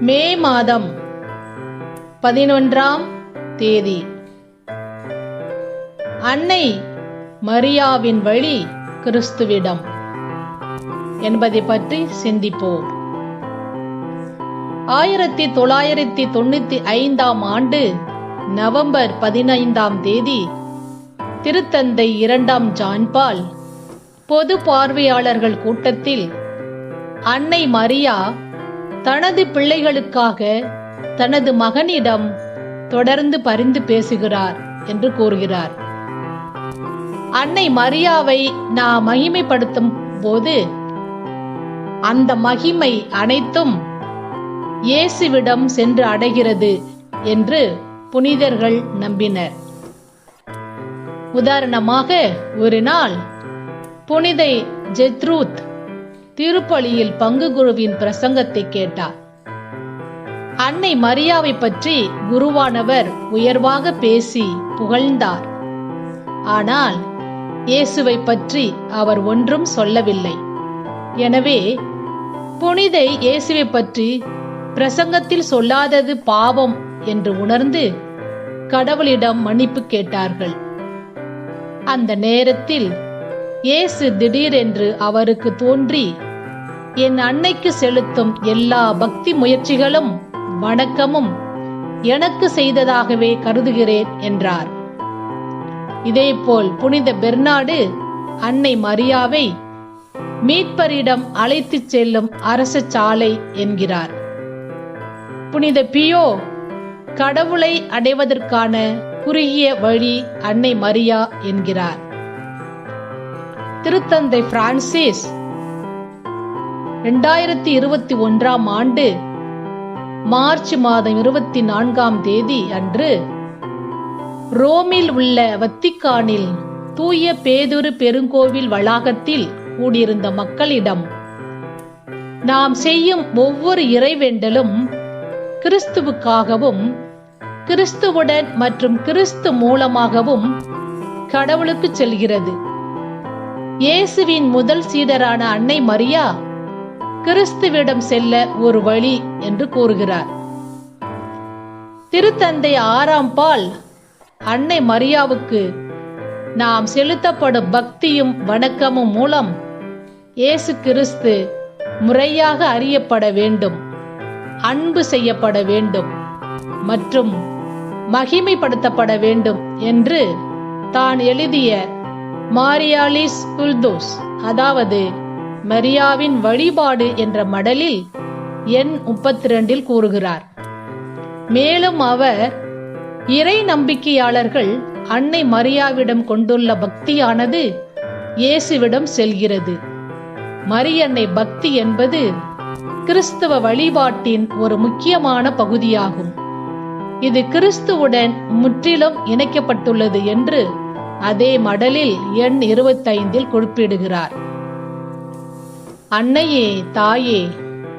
மே மாதம் பதினொன்றாம் தேதி. அன்னை மரியாவின் வழி கிறிஸ்துவிடம் என்பதை பற்றி சிந்திப்போம். ஆயிரத்தி தொள்ளாயிரத்தி தொண்ணூத்தி ஐந்தாம் ஆண்டு நவம்பர் பதினைந்தாம் தேதி திருத்தந்தை இரண்டாம் ஜான்பால் பொது பார்வையாளர்கள் கூட்டத்தில் அன்னை மரியா தனது பிள்ளைகளுக்காக தனது மகனிடம் தொடர்ந்து பரிந்து பேசுகிறார் என்று கூறுகிறார். அன்னை மரியாவை நான் மகிமைப்படுத்தும் போது அந்த மகிமை அனைத்தும் இயேசுவிடம் சென்று அடைகிறது என்று புனிதர்கள் நம்பினர். உதாரணமாக ஒரு நாள் புனித ஜெத்ரூத் திருப்பலியில் பங்கு குருவின் பிரசங்கத்தை கேட்டார். அன்னை மரியாவை பற்றி குருவானவர் உயர்வாக பேசி புகழ்ந்தார். ஆனால் இயேசுவை பற்றி அவர் ஒன்றும் சொல்லவில்லை. எனவே புனித இயேசுவை பற்றி பிரசங்கத்தில் சொல்லாதது பாவம் என்று உணர்ந்து கடவுளிடம் மன்னிப்பு கேட்டார்கள். அந்த நேரத்தில் இயேசு திடீரென்று அவருக்கு தோன்றி என் அன்னைக்கு செலுத்தும் எல்லா பக்தி முயற்சிகளும் வணக்கமும் எனக்கு செய்ததாகவே கருதுகிறேன் என்றார். இதேபோல் புனித பெர்னாடு அன்னை மரியாவை மீட்பரிடம் அழைத்துச் செல்லும் அரச சாலை என்கிறார். புனித பியோ கடவுளை அடைவதற்கான குறுகிய வழி அன்னை மரியா என்கிறார். திருத்தந்தை பிரான்சிஸ் இரண்டாயிரத்தி இருபத்தி ஒன்றாம் ஆண்டு மார்ச் மாதம் இருபத்தி நான்காம் தேதி அன்று ரோமில் உள்ள வத்திக்கானில் தூய பேதுரு பெருங்கோவில் வளாகத்தில் கூடியிருந்த மக்களிடம் நாம் செய்யும் ஒவ்வொரு இறைவேண்டலும் கிறிஸ்துவுக்காகவும் கிறிஸ்துவுடன் மற்றும் கிறிஸ்து மூலமாகவும் கடவுளுக்கு செல்கிறது. இயேசுவின் முதல் சீடரான அன்னை மரியா கிறிஸ்துவிடம் செல்ல ஒரு வழி என்று கூறுகிறார். திருத்தந்தை ஆறாம் பால் அன்னை மரியாவுக்கு நாம் செலுத்தப்படும் பக்தியும் வணக்கமும் மூலம் இயேசு கிறிஸ்து முறையாக அறியப்பட வேண்டும் அன்பு செய்யப்பட வேண்டும் மற்றும் மகிமைப்படுத்தப்பட வேண்டும் என்று தான் எழுதிய மாரியாலிஸ் குல்தோஸ் அதாவது மரியாவின் வழிபாடு என்ற மடலில் எண் முப்பத்தி ரெண்டில் கூறுகிறார். மேலும் அவர் இறை நம்பிக்கையாளர்கள் அன்னை மரியாவிடம் கொண்டுள்ள பக்தியானது இயேசுவிடம் செல்கிறது. மரியன்னை பக்தி என்பது கிறிஸ்தவ வழிபாட்டின் ஒரு முக்கியமான பகுதியாகும். இது கிறிஸ்துவுடன் முற்றிலும் இணைக்கப்பட்டுள்ளது என்று அதே மடலில் எண் இருபத்தைந்தில் குறிப்பிடுகிறார். அன்னையே தாயே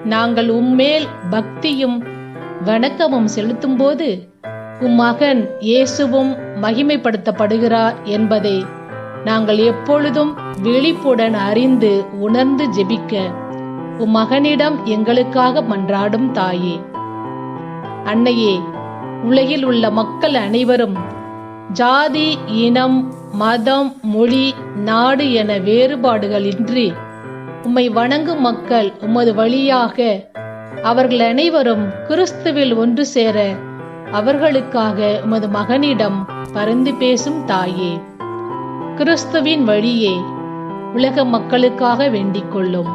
நாங்கள் உம்மேல் பக்தியும் வணக்கமும் செலுத்தும்போது உம் மகன் இயேசுவும் மகிமைப்படுத்தப்படுகிறார் என்பதை நாங்கள் எப்பொழுதும் விழிப்புடன் அறிந்து உணர்ந்து ஜெபிக்க உம் மகனிடம் எங்களுக்காக மன்றாடும் தாயே. அன்னையே உலகில் உள்ள மக்கள் அனைவரும் ஜாதி இனம் மதம் மொழி நாடு என வேறுபாடுகளின்றி உம்மை வணங்கும் மக்கள் உமது வழியாக அவர்கள் அனைவரும் கிறிஸ்துவில் ஒன்று சேர அவர்களுக்காக உமது மகனிடம் பரிந்து பேசும் தாயே கிறிஸ்துவின் வழியே உலக மக்களுக்காக வேண்டிக் கொள்ளும்.